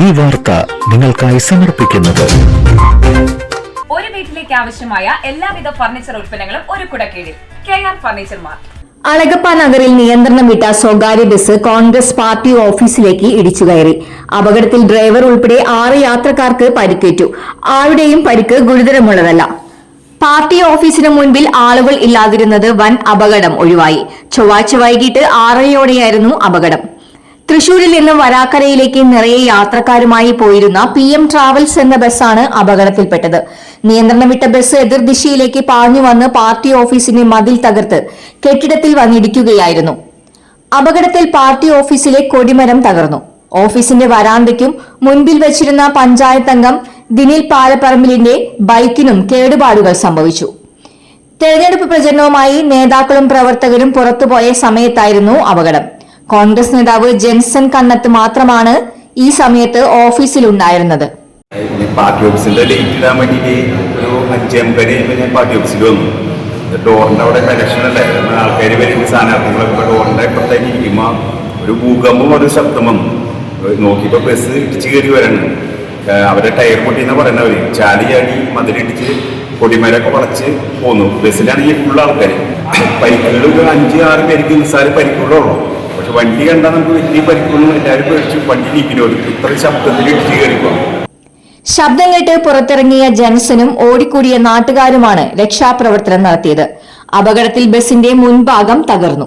ഈ വാർത്ത നിങ്ങൾക്കായി സമർപ്പിക്കുന്നത്. ഒരു വീട്ടിലേക്ക് ആവശ്യമായ എല്ലാവിധ ഫർണിച്ചർ ഉൽപ്പന്നങ്ങളും ഒരു കുടക്കീഴിൽ. K R furniture mart. Alagappa നഗറിൽ നിയന്ത്രണം വിട്ട സ്വകാര്യ ബസ് കോൺഗ്രസ് പാർട്ടി ഓഫീസിലേക്ക് ഇടിച്ചു കയറി. അപകടത്തിൽ ഡ്രൈവർ ഉൾപ്പെടെ ആറ് യാത്രക്കാർക്ക് പരിക്കേറ്റു. ആരുടെയും പരിക്ക് ഗുരുതരമുള്ളതല്ല. പാർട്ടി ഓഫീസിന് മുൻപിൽ ആളുകൾ ഇല്ലാതിരുന്നത് വൻ അപകടം ഒഴിവായി. ചൊവ്വാഴ്ച വൈകിട്ട് ആറരയോടെയായിരുന്നു അപകടം. തൃശൂരിൽ നിന്ന് വരാക്കരയിലേക്ക് നിറയെ യാത്രക്കാരുമായി പോയിരുന്ന പി എം ട്രാവൽസ് എന്ന ബസ്സാണ് അപകടത്തിൽപ്പെട്ടത്. നിയന്ത്രണം വിട്ട ബസ് എതിർദിശയിലേക്ക് പാഞ്ഞു വന്ന് പാർട്ടി ഓഫീസിന്റെ മതിൽ തകർത്ത് കെട്ടിടത്തിൽ വന്നിടിക്കുകയായിരുന്നു. അപകടത്തിൽ പാർട്ടി ഓഫീസിലെ കൊടിമരം തകർന്നു. ഓഫീസിന്റെ വരാന്തയ്ക്കും മുൻപിൽ വച്ചിരുന്ന പഞ്ചായത്ത് അംഗം ദിനിൽ പാലപ്പറമ്പിലിന്റെ ബൈക്കിനും കേടുപാടുകൾ സംഭവിച്ചു. തെരഞ്ഞെടുപ്പ് പ്രചരണവുമായി നേതാക്കളും പ്രവർത്തകരും പുറത്തുപോയ സമയത്തായിരുന്നു അപകടം. കോൺഗ്രസ് നേതാവ് ജെൻസൺ കണ്ണത്ത് മാത്രമാണ് ഈ സമയത്ത് ഓഫീസിലുണ്ടായിരുന്നത്. പാർട്ടി ഓഫീസിന്റെ ലേറ്റ് ഇടാൻ വേണ്ടിയിട്ട് ഒരു അഞ്ചേ ഞാൻ പാർട്ടി ഓഫീസിൽ വന്നു. ഡോറിന്റെ അവിടെ കലക്ഷൻ അല്ലേ ആൾക്കാർ വരുന്ന സ്ഥാനാർത്ഥികളൊക്കെ ഡോറിന്റെ ഇപ്പുറത്തേക്ക് ഇരിക്കുമ്പോൾ ഒരു ഭൂകമ്പം ഒരു ശബ്ദം വന്നു. നോക്കിയപ്പോൾ ബസ് ഇടിച്ച് കയറി വരണം. അവരെ ടയർ പൊട്ടിയെന്ന് പറയുന്നവർ ചാടി ചാടി മതിലിടിച്ച് പൊടിമരൊക്കെ വളച്ച് പോന്നു. ബസ്സിലാണെങ്കിൽ ഫുൾ ആൾക്കാർ പരിക്കുകൾ അഞ്ച് ആറ് പേർക്ക് നിസ്സാര പരിക്കുകളുള്ളൂ പക്ഷെ വണ്ടി കണ്ടാൽ നമുക്ക് വലിയ പരിക്കൊന്നും എല്ലാവരും പേടിച്ചു വണ്ടി നീക്കിനോ ഇത്ര ശബ്ദത്തിൽ ഇടിച്ചു ശബ്ദം കേട്ട് പുറത്തിറങ്ങിയ ജൻസനും ഓടിക്കൂടിയ നാട്ടുകാരുമാണ് രക്ഷാപ്രവർത്തനം നടത്തിയത്. അപകടത്തിൽ ബസിന്റെ മുൻഭാഗം തകർന്നു.